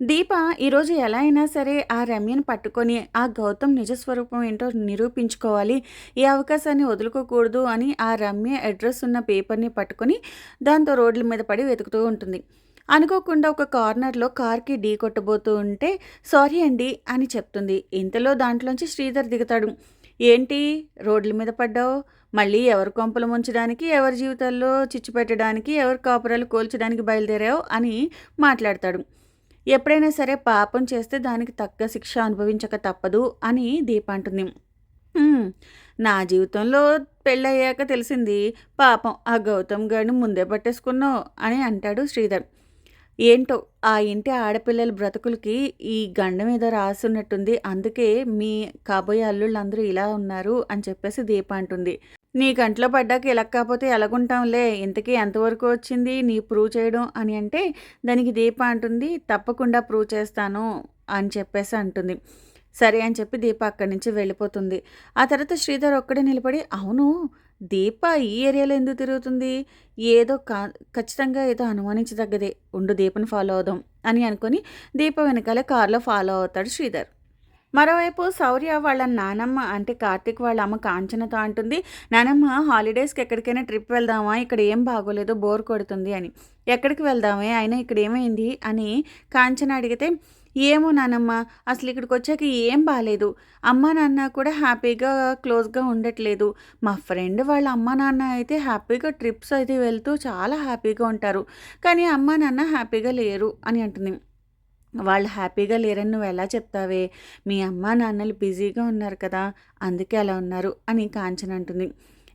దీప ఈరోజు ఎలా అయినా సరే ఆ రమ్యను పట్టుకొని ఆ గౌతమ్ నిజస్వరూపం ఏంటో నిరూపించుకోవాలి. ఈ అవకాశాన్ని వదులుకోకూడదు అని ఆ రమ్య అడ్రస్ ఉన్న పేపర్ని పట్టుకొని దాంతో రోడ్ల మీద పడి వెతుకుతూ ఉంటుంది. అనుకోకుండా ఒక కార్నర్లో కార్కి ఢీ కొట్టబోతూ ఉంటే సారీ అండి అని చెప్తుంది. ఇంతలో దాంట్లోంచి శ్రీధర్ దిగుతాడు. ఏంటి? రోడ్ల మీద పడ్డావు? మళ్ళీ ఎవరి కొంపలు ముంచడానికి ఎవరి జీవితాల్లో చిచ్చు పెట్టడానికి ఎవరి కాపురాలు కోల్చడానికి బయలుదేరావు? అని మాట్లాడతాడు. ఎప్పుడైనా సరే పాపం చేస్తే దానికి తగ్గ శిక్ష అనుభవించక తప్పదు అని దీప అంటుంది. నా జీవితంలో పెళ్ళయ్యాక తెలిసింది పాపం ఆ గౌతమ్ గారిని ముందే పట్టేసుకున్నావు అని అంటాడు శ్రీధర్. ఏంటో ఆ ఇంటి ఆడపిల్లల బ్రతుకులకి ఈ గండ మీద రాసున్నట్టుంది అందుకే మీ కాబోయే అల్లుళ్ళందరూ ఇలా ఉన్నారు అని చెప్పేసి దీప అంటుంది. నీ కంట్లో పడ్డాక ఇలా కాకపోతే ఎలాగుంటాంలే ఇంతకీ ఎంతవరకు వచ్చింది నీ ప్రూవ్ చేయడం అని అంటే దానికి దీప అంటుంది తప్పకుండా ప్రూవ్ చేస్తాను అని చెప్పేసి అంటుంది. సరే అని చెప్పి దీప అక్కడి నుంచి వెళ్ళిపోతుంది. ఆ తర్వాత శ్రీధర్ ఒక్కడే నిలబడి అవును దీప ఈ ఏరియాలో ఎందుకు తిరుగుతుంది? ఏదో కా ఖచ్చితంగా ఏదో అనుమానించదగ్గదే ఉండు దీపను ఫాలో అవుదాం అని అనుకొని దీప వెనకాలే కారులో ఫాలో అవుతాడు శ్రీధర్. మరోవైపు శౌర్య వాళ్ళ నానమ్మ అంటే కార్తిక్ వాళ్ళ అమ్మ కాంచనతో అంటుంది నానమ్మ హాలిడేస్కి ఎక్కడికైనా ట్రిప్ వెళ్దామా? ఇక్కడ ఏం బాగోలేదు బోర్ కొడుతుంది అని. ఎక్కడికి వెళ్దామే? అయినా ఇక్కడ ఏమైంది? అని కాంచన అడిగితే ఏమో నానమ్మ అసలు ఇక్కడికి వచ్చాక ఏం బాగాలేదు అమ్మ నాన్న కూడా హ్యాపీగా క్లోజ్గా ఉండట్లేదు. మా ఫ్రెండ్ వాళ్ళ అమ్మ నాన్న అయితే హ్యాపీగా ట్రిప్స్ అయితే వెళ్తూ చాలా హ్యాపీగా ఉంటారు. కానీ అమ్మ నాన్న హ్యాపీగా లేరు అని అంటుంది. వాళ్ళు హ్యాపీగా లేరని నువ్వు ఎలా చెప్తావే? మీ అమ్మ నాన్నలు బిజీగా ఉన్నారు కదా అందుకే అలా ఉన్నారు అని కాంచన అంటుంది.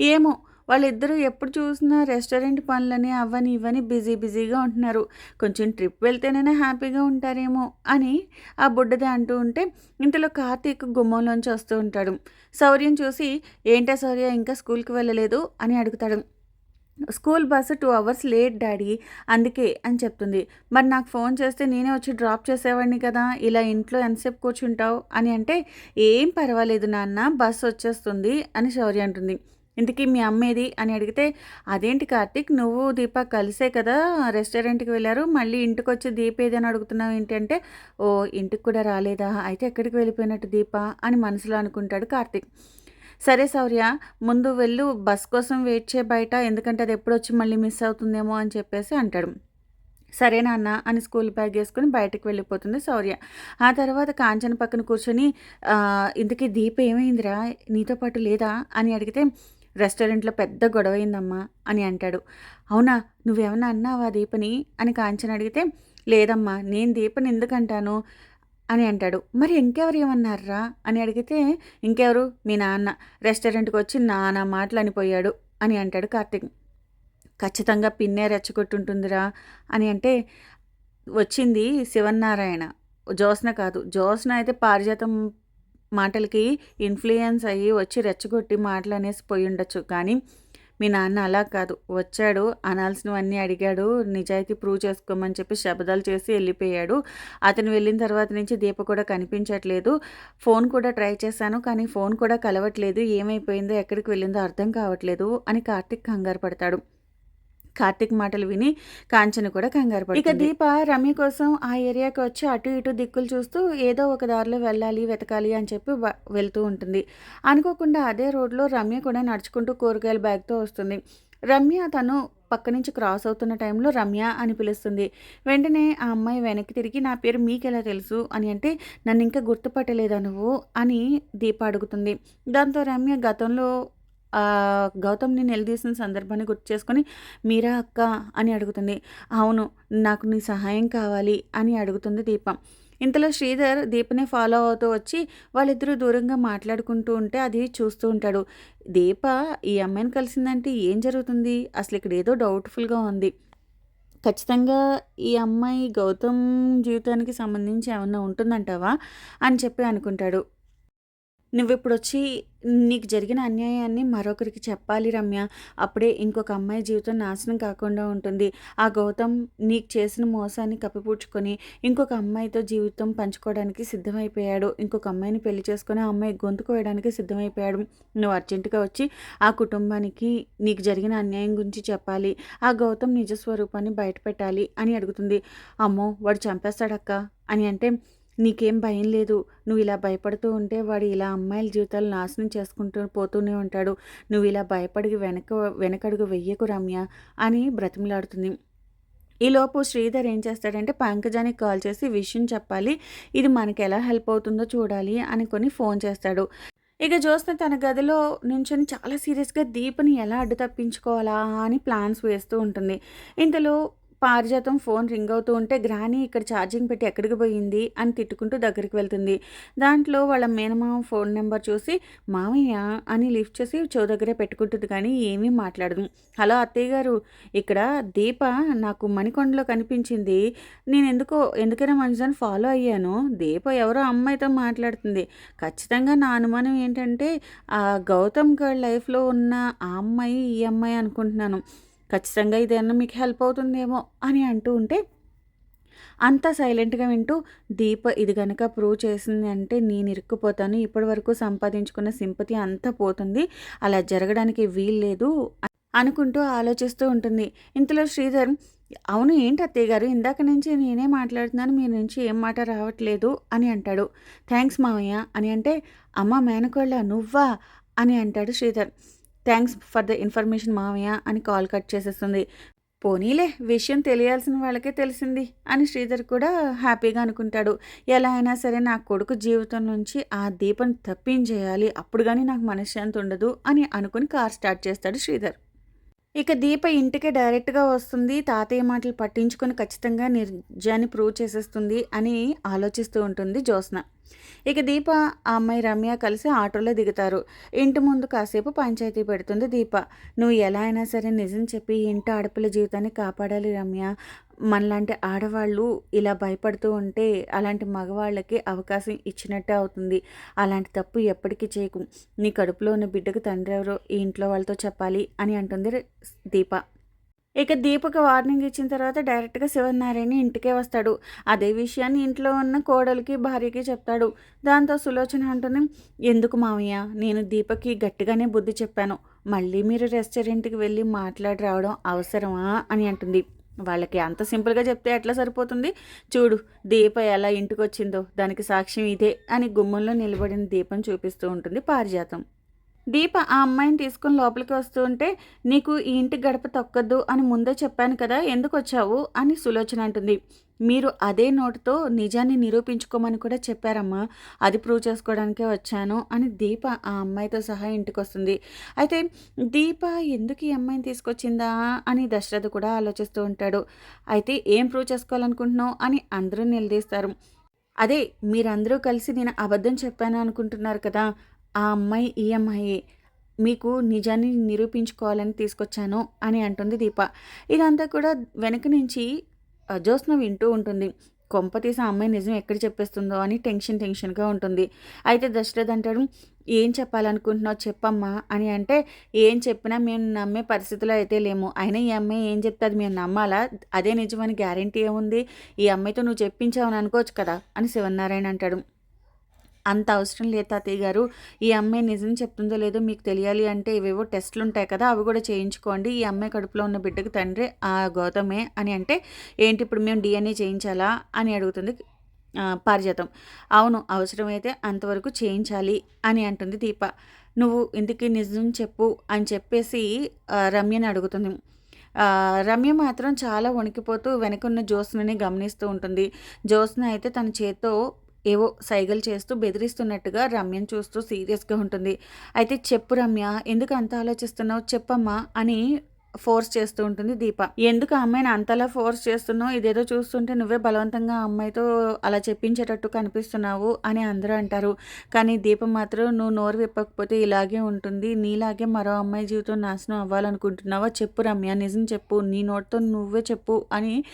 ఏమో వాళ్ళిద్దరూ ఎప్పుడు చూసినా రెస్టారెంట్ పనులని అవని ఇవని బిజీ బిజీగా ఉంటున్నారు. కొంచెం ట్రిప్ వెళ్తేనైనా హ్యాపీగా ఉంటారేమో అని ఆ బుడ్డది అంటూ ఉంటే ఇంతలో కార్తీక్ గుమ్మంలోంచి వస్తూ ఉంటాడు. శౌర్యం చూసి ఏంటా శౌర్య ఇంకా స్కూల్కి వెళ్ళలేదు? అని అడుగుతాడు. School bus two hours late daddy. అందుకే అని చెప్తుంది. మరి నాకు ఫోన్ చేస్తే నేనే వచ్చి డ్రాప్ చేసేవాడిని కదా? ఇలా ఇంట్లో ఎంతసేపు కూర్చుంటావు? అని అంటే ఏం పర్వాలేదు నాన్న బస్సు వచ్చేస్తుంది అని శౌర్య అంటుంది. ఇంతకీ మీ అమ్మేది? అని అడిగితే అదేంటి కార్తీక్ నువ్వు దీప కలిసే కదా? రెస్టారెంట్కి వెళ్ళారు మళ్ళీ ఇంటికి వచ్చి దీప ఏదని అడుగుతున్నావు ఏంటంటే ఓ ఇంటికి కూడా రాలేదా? అయితే ఎక్కడికి వెళ్ళిపోయినట్టు దీప? అని మనసులో అనుకుంటాడు కార్తీక్. సరే శౌర్య ముందు వెళ్ళు బస్ కోసం వెయిట్ చేయ బయట ఎందుకంటే అది ఎప్పుడు వచ్చి మళ్ళీ మిస్ అవుతుందేమో అని చెప్పేసి అంటాడు. సరే నాన్న అని స్కూల్ బ్యాగ్ వేసుకుని బయటకు వెళ్ళిపోతుంది శౌర్య ఆ తర్వాత కాంచన పక్కన కూర్చొని ఇంతకీ దీప ఏమైందిరా? నీతో పాటు లేదా? అని అడిగితే రెస్టారెంట్లో పెద్ద గొడవ అయిందమ్మా అని అంటాడు. అవునా? నువ్వేమన్నా అన్నావా దీపని? అని కాంచన అడిగితే లేదమ్మా నేను దీపని ఎందుకంటాను? అని అంటాడు. మరి ఇంకెవరు ఏమన్నారా అని అడిగితే ఇంకెవరు? మీ నాన్న. రెస్టారెంట్కి వచ్చి నానా మాటలు అనిపోయాడు అని అంటాడు కార్తిక్. ఖచ్చితంగా పిన్నే రెచ్చగొట్టుంటుందిరా అని అంటే వచ్చింది శివన్నారాయణ. జ్యోత్స్న కాదు. జ్యోత్స్న అయితే పారిజాతం మాటలకి ఇన్ఫ్లుయెన్స్ అయ్యి వచ్చి రెచ్చగొట్టి మాటలు అనేసి పోయి ఉండొచ్చు. కానీ మీ నాన్న అలా కాదు. వచ్చాడు అనాల్సినవన్నీ అడిగాడు నిజాయితీ ప్రూవ్ చేసుకోమని చెప్పి శబదాలు చేసి వెళ్ళిపోయాడు. అతను వెళ్ళిన తర్వాత నుంచి దీప కూడా కనిపించట్లేదు. ఫోన్ కూడా ట్రై చేశాను కానీ ఫోన్ కూడా కలవట్లేదు. ఏమైపోయిందో ఎక్కడికి వెళ్ళిందో అర్థం కావట్లేదు అని కార్తిక్ కంగారు పడతాడు. కార్తిక్ మాటలు విని కాంచన కూడా కంగారు పడుతుంది. ఇక దీప రమ్య కోసం ఆ ఏరియాకి వచ్చి అటు ఇటు దిక్కులు చూస్తూ ఏదో ఒక దారిలో వెళ్ళాలి వెతకాలి అని చెప్పి వెళ్తూ ఉంటుంది. అనుకోకుండా అదే రోడ్లో రమ్య కూడా నడుచుకుంటూ కూరగాయల బ్యాగ్తో వస్తుంది. రమ్య తను పక్క నుంచి క్రాస్ అవుతున్న టైంలో రమ్య అని పిలుస్తుంది. వెంటనే ఆ అమ్మాయి వెనక్కి తిరిగి నా పేరు మీకెలా తెలుసు? అని అంటే నన్ను ఇంకా గుర్తుపట్టలేదా నువ్వు? అని దీప అడుగుతుంది. దాంతో రమ్య గతంలో గౌతమ్ని నిలదీసిన సందర్భాన్ని గుర్తు చేసుకొని మీరా అక్క? అని అడుగుతుంది. అవును నాకు నీ సహాయం కావాలి అని అడుగుతుంది దీపం. ఇంతలో శ్రీధర్ దీపనే ఫాలో అవుతూ వచ్చి వాళ్ళిద్దరూ దూరంగా మాట్లాడుకుంటూ ఉంటే అది చూస్తూ ఉంటాడు. దీప ఈ అమ్మాయిని కలిసిందంటే ఏం జరుగుతుంది? అసలు ఇక్కడ ఏదో డౌట్ఫుల్గా ఉంది. ఖచ్చితంగా ఈ అమ్మాయి గౌతమ్ జీవితానికి సంబంధించి ఏమన్నా ఉంటుందంటావా? అని చెప్పి అనుకుంటాడు. నువ్విప్పుడొచ్చి నీకు జరిగిన అన్యాయాన్ని మరొకరికి చెప్పాలి రమ్య. అప్పుడే ఇంకొక అమ్మాయి జీవితం నాశనం కాకుండా ఉంటుంది. ఆ గౌతమ్ నీకు చేసిన మోసాన్ని కప్పిపుచ్చుకొని, ఇంకొక అమ్మాయితో జీవితం పంచుకోవడానికి సిద్ధమైపోయాడు. ఇంకొక అమ్మాయిని పెళ్ళి చేసుకొని, ఆ అమ్మాయి గొంతు కోయడానికి సిద్ధమైపోయాడు. నువ్వు అర్జెంటుగా వచ్చి ఆ కుటుంబానికి నీకు జరిగిన అన్యాయం గురించి చెప్పాలి. ఆ గౌతమ్ నిజ స్వరూపాన్ని బయటపెట్టాలి అని అడుగుతుంది. అమ్మో! వాడు చంపేస్తాడక్కా అని అంటే నీకేం భయం లేదు. నువ్వు ఇలా భయపడుతూ ఉంటే వాడు ఇలా అమ్మాయిల జీవితాలు నాశనం చేసుకుంటూ పోతూనే ఉంటాడు. నువ్వు ఇలా భయపడి వెనక వెనకడుగు వెయ్యకు రమ్య అని బ్రతిమలాడుతుంది. ఈలోపు శ్రీధర్ ఏం చేస్తాడంటే పంకజానికి కాల్ చేసి విషయం చెప్పాలి. ఇది మనకి ఎలా హెల్ప్ అవుతుందో చూడాలి అనుకొని ఫోన్ చేస్తాడు. ఇక జ్యోత్స్న తన గదిలో నుంచొని చాలా సీరియస్గా దీపని ఎలా అడ్డు తప్పించుకోవాలా అని ప్లాన్స్ వేస్తూ ఉంటుంది. ఇంతలో పారిజాతం ఫోన్ రింగ్ అవుతూ ఉంటే గ్రాని ఇక్కడ ఛార్జింగ్ పెట్టి ఎక్కడికి పోయింది? అని తిట్టుకుంటూ దగ్గరికి వెళ్తుంది. దాంట్లో వాళ్ళ మేనమామ ఫోన్ నెంబర్ చూసి మామయ్య అని లిఫ్ట్ చేసి చో దగ్గరే పెట్టుకుంటుంది కానీ ఏమీ మాట్లాడదు. హలో అత్తయ్య గారు ఇక్కడ దీప నాకు మణికొండలో కనిపించింది. నేను ఎందుకో ఎందుకైనా మంచిదని ఫాలో అయ్యాను. దీప ఎవరో అమ్మాయితో మాట్లాడుతుంది. ఖచ్చితంగా నా అనుమానం ఏంటంటే ఆ గౌతమ్ గారి లైఫ్లో ఉన్న ఆ అమ్మాయి ఈ అమ్మాయి అనుకుంటున్నాను. ఖచ్చితంగా ఇదేమన్నా మీకు హెల్ప్ అవుతుందేమో అని అంటూ ఉంటే అంతా సైలెంట్గా వింటూ దీప ఇది కనుక ప్రూవ్ చేసింది అంటే నేను ఇరుక్కుపోతాను. ఇప్పటి వరకు సంపాదించుకున్న సింపతి అంతా పోతుంది. అలా జరగడానికి వీల్లేదు అనుకుంటూ ఆలోచిస్తూ ఉంటుంది. ఇంతలో శ్రీధర్ అవును ఏంటి అత్తయ్య గారు? ఇందాక నుంచి నేనే మాట్లాడుతున్నాను. మీ నుంచి ఏం మాట రావట్లేదు అని అంటాడు. థ్యాంక్స్ మావయ్య అని అంటే అమ్మ మేనకోళ్ళ నువ్వా అని అంటాడు Sridhar. Thanks for the information మామయ్య అని కాల్ కట్ చేసేస్తుంది. పోనీలే విషయం తెలియాల్సిన వాళ్ళకే తెలిసింది అని శ్రీధర్ కూడా హ్యాపీగా అనుకుంటాడు. ఎలా అయినా సరే నా కొడుకు జీవితం నుంచి ఆ దీపం తప్పించేయాలి. అప్పుడు కానీ నాకు మనశ్శాంతి ఉండదు అని అనుకుని కార్ స్టార్ట్ చేస్తాడు శ్రీధర్. ఇక దీప ఇంటికే డైరెక్ట్గా వస్తుంది. తాతయ్య మాటలు పట్టించుకొని ఖచ్చితంగా నిర్జాన్ని ప్రూవ్ చేసేస్తుంది అని ఆలోచిస్తూ ఉంటుంది జ్యోత్స్న. ఇక దీప ఆ అమ్మాయి రమ్య కలిసి ఆటోలో దిగుతారు. ఇంటి ముందు కాసేపు పంచాయతీ పెడుతుంది దీప. నువ్వు ఎలా అయినా సరే నిజం చెప్పి ఇంటి ఆడపిల్ల జీవితాన్ని కాపాడాలి రమ్య. మనలాంటి ఆడవాళ్ళు ఇలా భయపడుతూ ఉంటే అలాంటి మగవాళ్ళకి అవకాశం ఇచ్చినట్టే అవుతుంది. అలాంటి తప్పు ఎప్పటికీ చేయకు. నీ కడుపులో ఉన్న బిడ్డకు తండ్రి ఎవరో ఈ ఇంట్లో వాళ్ళతో చెప్పాలి అని అంటుంది దీప. ఇక దీపక వార్నింగ్ ఇచ్చిన తర్వాత డైరెక్ట్గా శివనారాయణ ఇంటికే వస్తాడు. అదే విషయాన్ని ఇంట్లో ఉన్న కోడలికి భార్యకి చెప్తాడు. దాంతో సులోచన అంటుంది ఎందుకు మావయ్య? నేను దీపకి గట్టిగానే బుద్ధి చెప్పాను. మళ్ళీ మీరు రెస్టారెంట్కి వెళ్ళి మాట్లాడి రావడం అవసరమా? అని అంటుంది. వాళ్ళకి అంత సింపుల్గా చెప్తే ఎట్లా సరిపోతుంది? చూడు దీప ఎలా ఇంటికి వచ్చిందో దానికి సాక్ష్యం ఇదే అని గుమ్మంలో నిలబడిన దీపం చూపిస్తూ ఉంటుంది పారిజాతం. దీప ఆ అమ్మాయిని తీసుకుని లోపలికి వస్తూ ఉంటే నీకు ఈ ఇంటి గడప తొక్కద్దు అని ముందే చెప్పాను కదా ఎందుకు వచ్చావు? అని సులోచన అంటుంది. మీరు అదే నోటుతో నిజాన్ని నిరూపించుకోమని కూడా చెప్పారమ్మా. అది ప్రూవ్ చేసుకోవడానికే వచ్చాను అని దీప ఆ అమ్మాయితో సహా ఇంటికి వస్తుంది. అయితే దీప ఎందుకు ఈ అమ్మాయిని తీసుకొచ్చిందా? అని దశరథ కూడా ఆలోచిస్తూ ఉంటాడు. అయితే ఏం ప్రూవ్ చేసుకోవాలనుకుంటున్నావు? అని అందరూ నిలదీస్తారు. అదే మీరందరూ కలిసి నేను అబద్ధం చెప్పాను అనుకుంటున్నారు కదా ఆ అమ్మాయి ఈ అమ్మాయి మీకు నిజాన్ని నిరూపించుకోవాలని తీసుకొచ్చాను అని అంటుంది దీప. ఇదంతా కూడా వెనక నుంచి జ్యోత్స్న వింటూ ఉంటుంది. కొంపతీసి ఆ అమ్మాయి నిజం ఎక్కడ చెప్పేస్తుందో అని టెన్షన్ టెన్షన్గా ఉంటుంది. అయితే దశరథ్ అంటాడు ఏం చెప్పాలనుకుంటున్నావు చెప్పమ్మా అని అంటే ఏం చెప్పినా మేము నమ్మే పరిస్థితిలో అయితే లేము. అయినా ఈ అమ్మాయి ఏం చెప్తే అది మేము నమ్మాలా? అదే నిజమని గ్యారంటీ ఏముంది? ఈ అమ్మాయితో నువ్వు చెప్పించావని అనుకోవచ్చు కదా అని శివనారాయణ అంటాడు. అంత అవసరం లేదు తాతయ్య గారు. ఈ అమ్మాయి నిజం చెప్తుందో లేదో మీకు తెలియాలి అంటే ఇవేవో టెస్టులు ఉంటాయి కదా అవి కూడా చేయించుకోండి. ఈ అమ్మాయి కడుపులో ఉన్న బిడ్డకు తండ్రి ఆ గౌతమే అని అంటే ఏంటి ఇప్పుడు మేము డిఎన్ఏ చేయించాలా అని అడుగుతుంది పారిజాతం. అవును అవసరమైతే అంతవరకు చేయించాలి అని అంటుంది దీప. నువ్వు ఇందుకు నిజం చెప్పు అని చెప్పేసి రమ్యని అడుగుతుంది. రమ్య మాత్రం చాలా వణికిపోతూ వెనకున్న జ్యోత్స్నని గమనిస్తూ ఉంటుంది. జ్యోత్స్న అయితే తన చేత్తో ఏవో సైగలు చేస్తూ బెదిరిస్తున్నట్టుగా రమ్యను చూస్తూ సీరియస్గా ఉంటుంది. అయితే చెప్పు రమ్య ఎందుకు అంత ఆలోచిస్తున్నావు? చెప్పమ్మా అని ఫోర్స్ చేస్తూ ఉంటుంది దీప. ఎందుకు ఆ అమ్మాయిని అంతలా ఫోర్స్ చేస్తున్నావు? ఇదేదో చూస్తుంటే నువ్వే బలవంతంగా అమ్మాయితో అలా చెప్పించేటట్టు కనిపిస్తున్నావు అని అందరూ అంటారు. కానీ దీప మాత్రం నువ్వు నోరు విప్పకపోతే ఇలాగే ఉంటుంది. నీలాగే మరో అమ్మాయి జీవితం నాశనం అవ్వాలనుకుంటున్నావా? చెప్పు రమ్య నిజం చెప్పు. నీ నోటితో నువ్వే చెప్పు అని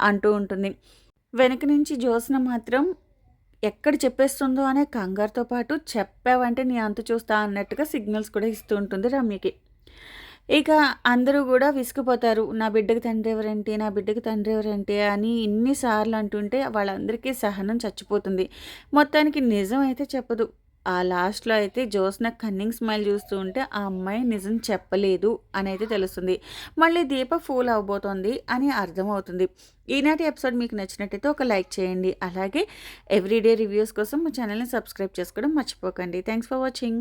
అంటూ ఉంటుంది. వెనక నుంచి జ్యోత్స్న మాత్రం ఎక్కడ చెప్పేస్తుందో అనే కంగారుతో పాటు చెప్పావంటే నీ అంత చూస్తా అన్నట్టుగా సిగ్నల్స్ కూడా ఇస్తూ ఉంటుంది రమ్యకి. ఇక అందరూ కూడా విసుకుపోతారు నా బిడ్డకి తండ్రి ఎవరేంటి? నా బిడ్డకి తండ్రి ఎవరేంటి? అని ఇన్ని సార్లు అంటుంటే వాళ్ళందరికీ సహనం చచ్చిపోతుంది. మొత్తానికి నిజం అయితే చెప్పదు. ఆ లాస్ట్‌లో అయితే జ్యోత్స్న కన్నింగ్ స్మైల్ చూస్తూ ఉంటే ఆ అమ్మాయి నిజం చెప్పలేదు అనైతే తెలుస్తుంది. మళ్ళీ దీప ఫూల్ అవ్వబోతోంది అని అర్థమవుతుంది. ఈనాటి ఎపిసోడ్ మీకు నచ్చినట్టయితే ఒక లైక్ చేయండి. అలాగే ఎవ్రీడే రివ్యూస్ కోసం మా ఛానల్‌ని సబ్స్క్రైబ్ చేసుకోవడం మర్చిపోకండి. Thanks for watching.